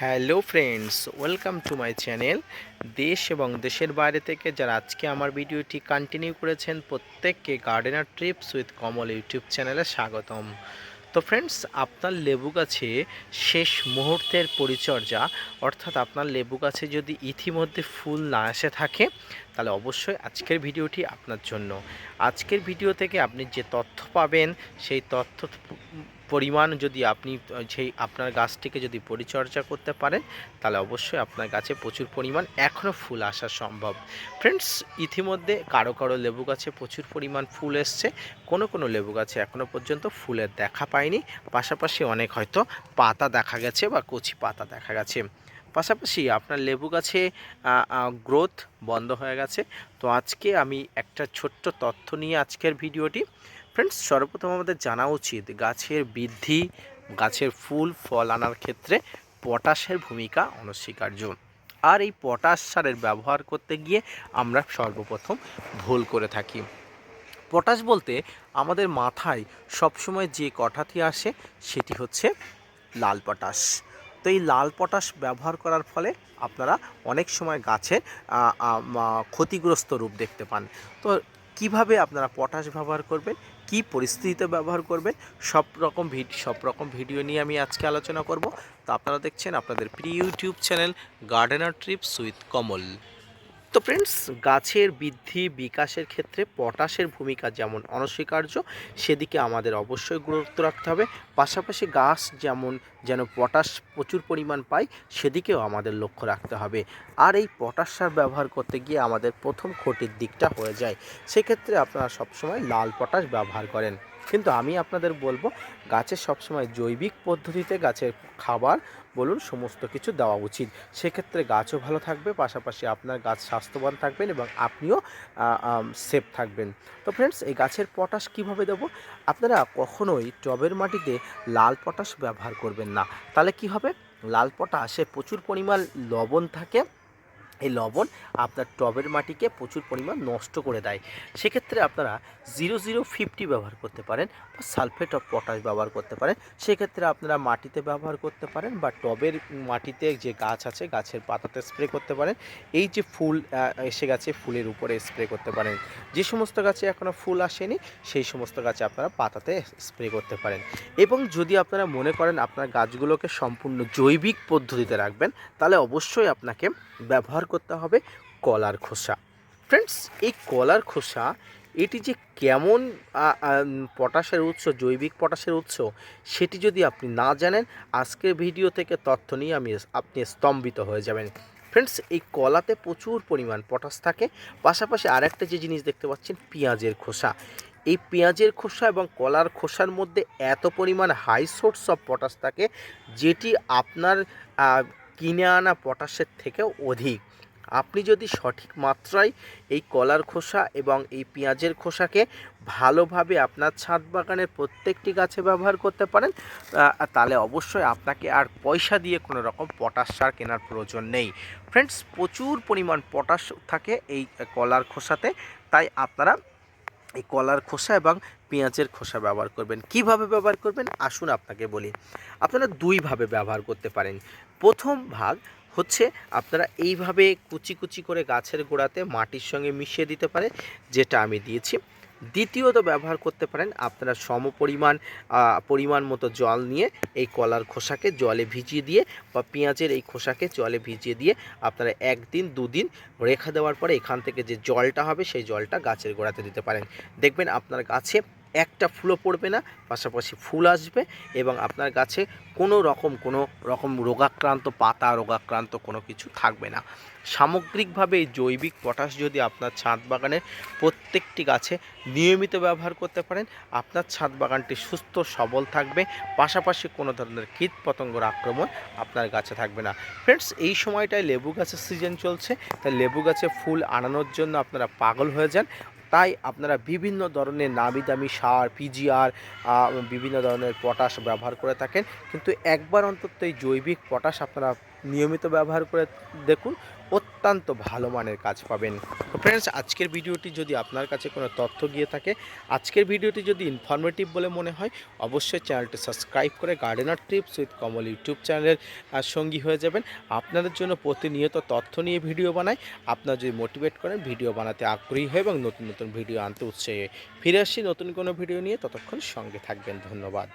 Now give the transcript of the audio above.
Hello friends, welcome to my channel. দেশ এবং দেশের বাইরে থেকে যারা আজকে আমার ভিডিওটি কন্টিনিউ করেছেন, প্রত্যেককে gardener trips with Kamal YouTube চ্যানেলে স্বাগতম। তো ফ্রেন্ডস, আপনার লেবু গাছে শেষ মুহূর্তের পরিচর্যা, অর্থাৎ আপনার লেবু গাছে যদি ইতিমধ্যে ফুল না এসে থাকে, তাহলে অবশ্যই আজকের ভিডিওটি আপনার জন্য। আজকের ভিডিও থেকে আপনি যে তথ্য পাবেন, সেই তথ্য পরিমাণ যদি আপনি সেই আপনার গাছটিকে যদি পরিচর্যা করতে পারেন, তাহলে অবশ্যই আপনার গাছে প্রচুর পরিমাণ এখনও ফুল আসা সম্ভব। ফ্রেন্ডস ইতিমধ্যে কারও কারও লেবু গাছে প্রচুর পরিমাণ ফুল এসছে। কোনো কোনো লেবু গাছে এখনও পর্যন্ত ফুলের দেখা পায়নি পাশাপাশি অনেক হয়তো পাতা দেখা গেছে বা কচি পাতা দেখা গেছে। পাশাপাশি আপনার লেবু গাছে গ্রোথ বন্ধ হয়ে গেছে। তো আজকে আমি একটা ছোট্ট তথ্য নিয়ে আজকের ভিডিওটি। ফ্রেন্ডস সর্বপ্রথম আমাদের জানা উচিত গাছের বৃদ্ধি, গাছের ফুল, ফল আনার ক্ষেত্রে পটাশের ভূমিকা অনস্বীকার্য। আর এই পটাশ সারের ব্যবহার করতে গিয়ে আমরা সর্বপ্রথম ভুল করে থাকি। পটাশ বলতে আমাদের মাথায় সবসময় যে কথাটি আসে সেটি হচ্ছে লাল পটাশ। তো এই লাল পটাশ ব্যবহার করার ফলে আপনারা অনেক সময় গাছের ক্ষতিগ্রস্ত রূপ দেখতে পান। তো কীভাবে আপনারা পটাশ ব্যবহার করবেন, কি পরিস্থিতিতে ব্যবহার করবেন, সব রকম ভিড, সব রকম ভিডিও নিয়ে আমি আজকে আলোচনা করব। তো আপনারা দেখছেন আপনাদের প্রিয় YouTube channel gardener trips with Kamal তো ফ্রেন্ডস গাছের বৃদ্ধি বিকাশের ক্ষেত্রে পটাশের ভূমিকা যেমন অনস্বীকার্য, সেদিকে আমাদের অবশ্যই গুরুত্ব রাখতে হবে। পাশাপাশি গাছ যেমন যেন পটাশ প্রচুর পরিমাণ পায়, সেদিকেও আমাদের লক্ষ্য রাখতে হবে। আর এই পটাশ সার ব্যবহার করতে গিয়ে আমাদের প্রথম ক্ষতির দিকটা হয়ে যায়। সেক্ষেত্রে আপনারা সবসময় লাল পটাশ ব্যবহার করেন। কিন্তু আমি আপনাদের বলব গাছের সবসময় জৈবিক পদ্ধতিতে গাছের খাবার, বলুন, সমস্ত কিছু দেওয়া উচিত। সেক্ষেত্রে গাছও ভালো থাকবে, পাশাপাশি আপনার গাছ স্বাস্থ্যবান থাকবেন এবং আপনিও সেফ থাকবেন। তো ফ্রেন্ডস এই গাছের পটাশ কীভাবে দেবো? আপনারা কখনোই টবের মাটিতে লাল পটাশ ব্যবহার করবেন না। তাহলে কি হবে? লাল পটাশে প্রচুর পরিমাণ লবণ থাকে এই লবণ আপনার টবের মাটিকে প্রচুর পরিমাণ নষ্ট করে দেয়। সেক্ষেত্রে আপনারা জিরো জিরো ফিফটি ব্যবহার করতে পারেন বা সালফেট অফ পটাশ ব্যবহার করতে পারেন। সেক্ষেত্রে আপনারা মাটিতে ব্যবহার করতে পারেন বা টবের মাটিতে যে গাছ আছে, গাছের পাতাতে স্প্রে করতে পারেন। এই যে ফুল এসে গেছে ফুলের উপরে স্প্রে করতে পারেন। যে সমস্ত গাছে এখনও ফুল আসেনি, সেই সমস্ত গাছে আপনারা পাতাতে স্প্রে করতে পারেন। এবং যদি আপনারা মনে করেন আপনার গাছগুলোকে সম্পূর্ণ জৈবিক পদ্ধতিতে রাখবেন, তাহলে অবশ্যই আপনাকে ব্যবহার করতে হবে কলার খোসা। ফ্রেন্ডস এই কলার খোসা, এটি যে কেমন পটাশের উৎস, জৈবিক পটাশের উৎস, সেটি যদি আপনি না জানেন, আজকের ভিডিও থেকে তথ্য নিয়ে আমি আপনি স্তম্ভিত হয়ে যাবেন। ফ্রেন্ডস এই কলাতে প্রচুর পরিমাণ পটাশ থাকে। পাশাপাশি আরেকটা যে জিনিস দেখতে পাচ্ছেন, পেঁয়াজের খোসা। এই পেঁয়াজের খোসা এবং কলার খোসার মধ্যে এত পরিমাণ হাই সোর্স অফ পটাশ থাকে, যেটি আপনার কিনে আনা পটাশের থেকেও অধিক। আপনি যদি সঠিক মাত্রায় এই কলার খোসা এবং এই পেঁয়াজের খোসাকে ভালোভাবে আপনার ছাদ বাগানের প্রত্যেকটি গাছে ব্যবহার করতে পারেন তাহলে অবশ্যই আপনাকে আর পয়সা দিয়ে কোনো রকম পটাশ সার কেনার প্রয়োজন নেই। ফ্রেন্ডস প্রচুর পরিমাণ পটাশ থাকে এই কলার খোসাতে, তাই আপনারা এই কলার খোসা এবং পেঁয়াজের খোসা ব্যবহার করবেন। কীভাবে ব্যবহার করবেন? আসুন আপনাকে বলি। আপনারা দুইভাবে ব্যবহার করতে পারেন। প্রথম ভাগ হচ্ছে আপনারা এইভাবে কুচি কুচি করে গাছের গোড়াতে মাটির সঙ্গে মিশিয়ে দিতে পারে, যেটা আমি দিয়েছি। দ্বিতীয়ত ব্যবহার করতে পারেন আপনারা সম পরিমাণ পরিমাণ মতো জল নিয়ে এই কলার খোসাকে জলে ভিজিয়ে দিয়ে বা পেঁয়াজের এই খোসাকে জলে ভিজিয়ে দিয়ে আপনারা একদিন, দুদিন রেখা দেওয়ার পরে এখান থেকে যে জলটা হবে সেই জলটা গাছের গোড়াতে দিতে পারেন। দেখবেন আপনার গাছে একটা ফুলও পড়বে না, পাশাপাশি ফুল আসবে এবং আপনার গাছে কোনো রকম কোনো রকম রোগাক্রান্ত, পাতা রোগাক্রান্ত কোনো কিছু থাকবে না। সামগ্রিকভাবে এই জৈবিক পটাশ যদি আপনার ছাদ বাগানের প্রত্যেকটি গাছে নিয়মিত ব্যবহার করতে পারেন, আপনার ছাদ বাগানটি সুস্থ, সবল থাকবে, পাশাপাশি কোনো ধরনের কীট পতঙ্গর আক্রমণ আপনার গাছে থাকবে না। ফ্রেন্ডস, এই সময়টায় লেবু গাছের সিজন চলছে, তাই লেবু গাছে ফুল আনানোর জন্য আপনারা পাগল হয়ে যান। তাই আপনারা বিভিন্ন ধরনের নামি দামি সার পিজিআর বিভিন্ন ধরনের পটাশ ব্যবহার করে থাকেন। কিন্তু একবার অন্তত এই জৈবিক পটাশ আপনারা নিয়মিত ব্যবহার করে দেখুন, অত্যন্ত ভালো মানের কাজ পাবেন। তো ফ্রেন্ডস আজকের ভিডিওটি যদি আপনার কাছে কোনো তথ্য গিয়ে থাকে, আজকের ভিডিওটি যদি ইনফরমেটিভ বলে মনে হয়, অবশ্যই চ্যানেলটি সাবস্ক্রাইব করে gardener trips with Kamal YouTube চ্যানেলের সঙ্গী হয়ে যাবেন। আপনাদের জন্য প্রতিনিয়ত তথ্য নিয়ে ভিডিও বানাই। আপনারা যদি মোটিভেট করেন ভিডিও বানাতে আগ্রহী হয় এবং নতুন নতুন ভিডিও আনতে উৎসাহী ফিরে আসছি নতুন কোনো ভিডিও নিয়ে। ততক্ষণ সঙ্গে থাকবেন। ধন্যবাদ।